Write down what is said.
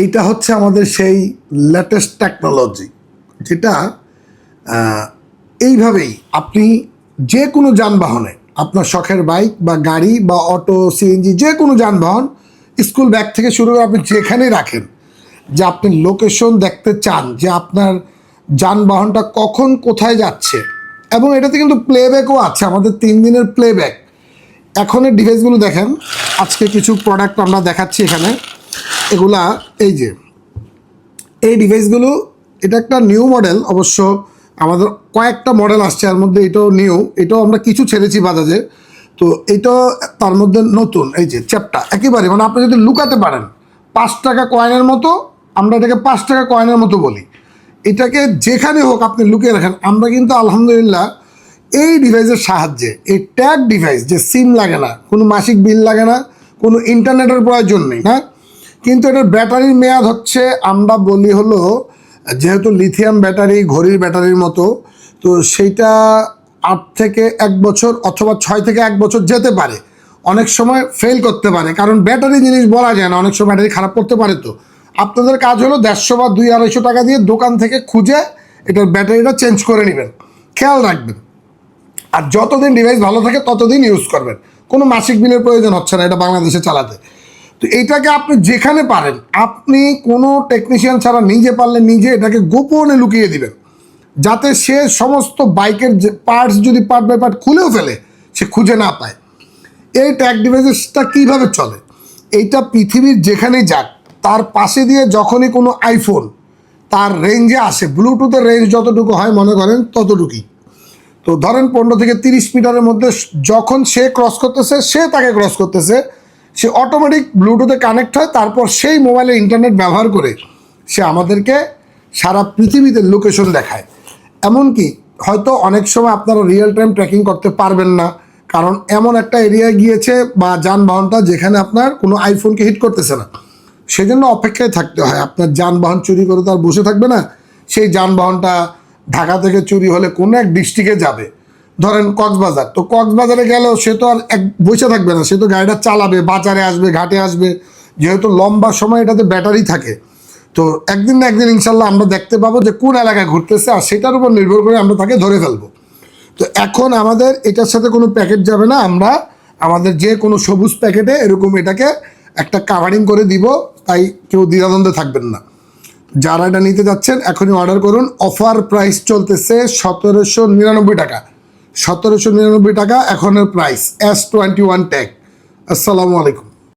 এইটা হচ্ছে আমাদের সেই লেটেস্ট টেকনোলজি যেটা এইভাবেই আপনি যে কোনো যানবাহনে, আপনার শখের বাইক বা গাড়ি বা অটো সিএনজি যে কোনো যানবাহন স্কুল ব্যাগ থেকে শুরু করে আপনি যেখানেই রাখেন, যে আপনি লোকেশন দেখতে চান, যে আপনার যানবাহনটা কখন কোথায় যাচ্ছে, এবং এটাতে কিন্তু প্লেব্যাকও আছে, আমাদের তিন দিনের প্লেব্যাক এখনের ডিভাইসগুলো দেখেন, আজকে কিছু প্রোডাক্ট আমরা দেখাচ্ছি এখানে। এগুলা, এই যে, এই ডিভাইসগুলো এটা একটা নিউ মডেল অবশ্য আমাদের কয়েকটা মডেল আসছে, এর মধ্যে এটাও নিউ এটাও আমরা কিছু ছেড়েছি বাজাজে। তো এটা তার মধ্যে নতুন, এই যে চ্যাপটা একেবারে মানে আপনি যদি লুকাতে পারেন, পাঁচ টাকা কয়েনের মতো, আমরা এটাকে পাঁচ টাকা কয়েনের মতো বলি। এটাকে যেখানে হোক আপনি লুকিয়ে রাখেন, আমরা কিন্তু আলহামদুলিল্লাহ এই ডিভাইসের সাহায্যে, এই ট্যাগ ডিভাইস যে সিম লাগে না, কোনো মাসিক বিল লাগে না, কোনো ইন্টারনেটের প্রয়োজন নেই, না? কিন্তু এটার ব্যাটারির মেয়াদ হচ্ছে, আমরা বলি হলো, যেহেতু লিথিয়াম ব্যাটারি ঘড়ির ব্যাটারির মতো, তো সেইটা আট থেকে এক বছর অথবা ছয় থেকে এক বছর যেতে পারে। অনেক সময় ফেল করতে পারে, কারণ ব্যাটারি জিনিস বলা যায় না, অনেক সময় ব্যাটারি খারাপ করতে পারে তো। আপনাদের কাজ হলো দেড়শো বা দুই আড়াইশো টাকা দিয়ে দোকান থেকে খুঁজে এটার ব্যাটারিটা চেঞ্জ করে নেবেন। খেয়াল রাখবেন। আর যতদিন ডিভাইস ভালো থাকে, ততদিন ইউজ করবেন। কোনো মাসিক বিলের প্রয়োজন হচ্ছে না, এটা বাংলাদেশে চালাতে। তো এটাকে আপনি যেখানে পারেন, আপনি কোনো টেকনিশিয়ান ছাড়া নিজে পারলে নিজে এটাকে গোপনে লুকিয়ে দিবেন। যাতে সে সমস্ত বাইকের যে পার্টস যদি পার্ট বাই পার্ট খুলেও ফেলে, সে খুঁজে না পায়। এই ট্যাগ ডিভাইসেসটা কীভাবে চলে? এইটা পৃথিবীর যেখানেই যাক, তার পাশে দিয়ে যখনই কোনো আইফোন তার রেঞ্জে আসে ব্লুটুথের রেঞ্জ যতটুকু হয়, মনে করেন ততটুকুই। তো ধরেন পনেরো থেকে তিরিশ মিটারের মধ্যে যখন সে ক্রস করতেছে, সে তাকে ক্রস করতেছে সে অটোমেটিক ব্লুটুথে কানেক্ট হয়, তারপর সেই মোবাইলে ইন্টারনেট ব্যবহার করে সে আমাদেরকে সারা পৃথিবীতে লোকেশন দেখায়। এমনকি হয়তো অনেক সময় আপনারা রিয়েল টাইম ট্র্যাকিং করতে পারবেন না, কারণ এমন একটা এরিয়ায় গিয়েছে বা যানবাহনটা যেখানে আপনার কোনো আইফোনকে হিট করতেছে না। সেজন্য অপেক্ষায় থাকতে হয়, আপনার যানবাহন চুরি করে তো আর বসে থাকবে না, সেই যানবাহনটা ঢাকা থেকে চুরি হলে কোনো এক ডিস্ট্রিক্টে যাবে। ধরেন কক্সবাজার, তো কক্সবাজারে গেলেও সে তো আর এক বসে থাকবে না, সে তো গাড়িটা চালাবে, বাজারে আসবে, ঘাটে আসবে, যেহেতু লম্বা সময় এটাতে ব্যাটারি থাকে। তো একদিন না একদিন ইনশাল্লাহ আমরা দেখতে পাবো যে কোন এলাকায় ঘুরতেছে আর সেটার উপর নির্ভর করে আমরা তাকে ধরে ফেলব। তো এখন আমাদের এটার সাথে কোনো প্যাকেট যাবে না, আমরা আমাদের যে কোনো সবুজ প্যাকেটে এরকম এটাকে একটা কাভারিং করে দিব, তাই কেউ দ্বিধাদ্বন্দ্বে থাকবেন না। যারা এটা নিতে যাচ্ছেন, এখনই অর্ডার করুন। অফার প্রাইস চলতেছে সতেরোশো নিরানব্বই টাকা। সতেরোশো নিরানব্বই টাকা এখনের প্রাইস এস টোয়েন্টি ওয়ান ট্যাক আসসালামু আলাইকুম।